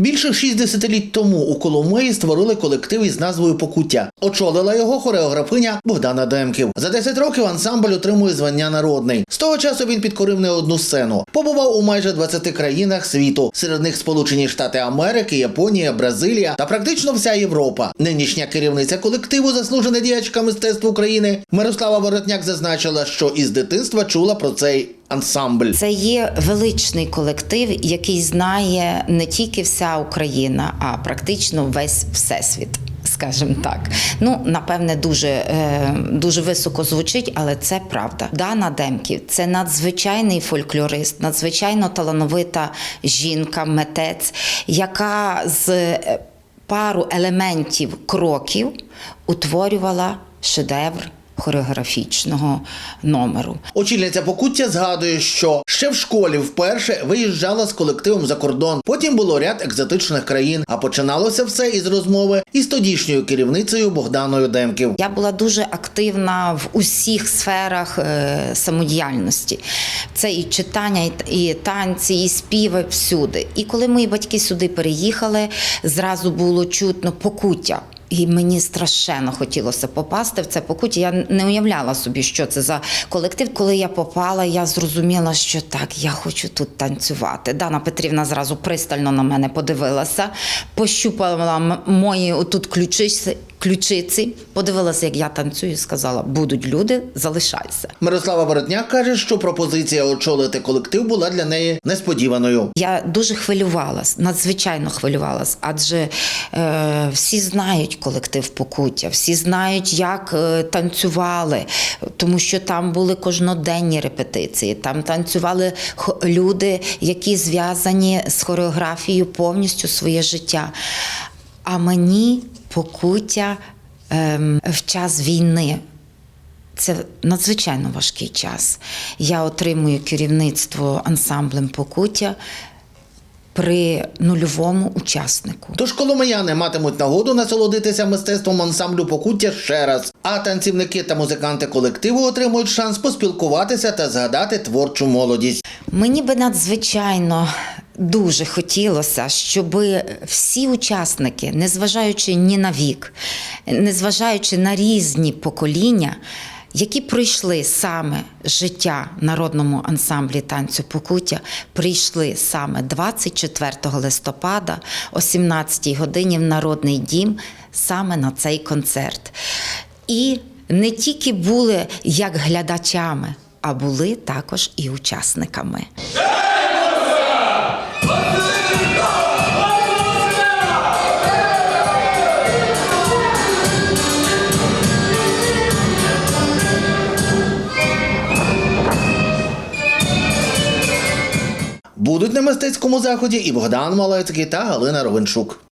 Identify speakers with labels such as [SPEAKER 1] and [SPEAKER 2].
[SPEAKER 1] Більше 60 літ тому у Коломиї створили колектив із назвою Покуття. Очолила його хореографиня Богдана Демків. За 10 років ансамбль отримує звання народний. З того часу він підкорив не одну сцену. Побував у майже 20 країнах світу. Серед них Сполучені Штати Америки, Японія, Бразилія та практично вся Європа. Нинішня керівниця колективу, заслужена діячка мистецтв України Мирослава Воротняк зазначила, що із дитинства чула про цей ансамбль.
[SPEAKER 2] Це є величний колектив, який знає не тільки вся Україна, а практично весь всесвіт. Скажімо так, ну напевне, дуже е, дуже високо звучить, але це правда. Дана Демків це надзвичайний фольклорист, надзвичайно талановита жінка, митець, яка з е, пару елементів кроків утворювала шедевр хореографічного номеру.
[SPEAKER 1] Очільниця Покуття згадує, що ще в школі вперше виїжджала з колективом за кордон. Потім було ряд екзотичних країн. А починалося все із розмови із тодішньою керівницею Богданою Демків.
[SPEAKER 2] Я була дуже активна в усіх сферах е, самодіяльності. Це і читання, і танці, і співи всюди. І коли мої батьки сюди переїхали, зразу було чутно покуття. І мені страшенно хотілося попасти в це покуття. Я не уявляла собі, що це за колектив. Коли я попала, я зрозуміла, що так, я хочу тут танцювати. Дана Петрівна зразу пристально на мене подивилася, пощупала мої отут ключиці, ключиці, подивилася, як я танцюю, і сказала: будуть люди, залишайся.
[SPEAKER 1] Мирослава Воротняк каже, що пропозиція очолити колектив була для неї несподіваною.
[SPEAKER 2] Я дуже хвилювалась, надзвичайно хвилювалась, адже е, всі знають колектив Покуття, всі знають, як е, танцювали, тому що там були кожноденні репетиції. Там танцювали люди, які зв'язані з хореографією повністю своє життя. А мені покуття ем, в час війни. Це надзвичайно важкий час. Я отримую керівництво ансамблем Покуття при нульовому учаснику.
[SPEAKER 1] Тож коломияни матимуть нагоду насолодитися мистецтвом ансамблю Покуття ще раз. А танцівники та музиканти колективу отримують шанс поспілкуватися та згадати творчу молодість.
[SPEAKER 2] Мені би надзвичайно дуже хотілося, щоб всі учасники, незважаючи ні на вік, незважаючи на різні покоління, які пройшли саме життя народному ансамблі танцю Покуття, прийшли саме 24 листопада о 17 годині в Народний дім саме на цей концерт. І не тільки були як глядачами, а були також і учасниками.
[SPEAKER 1] Будуть на мистецькому заході і Богдан Малецький та Галина Ровеншук.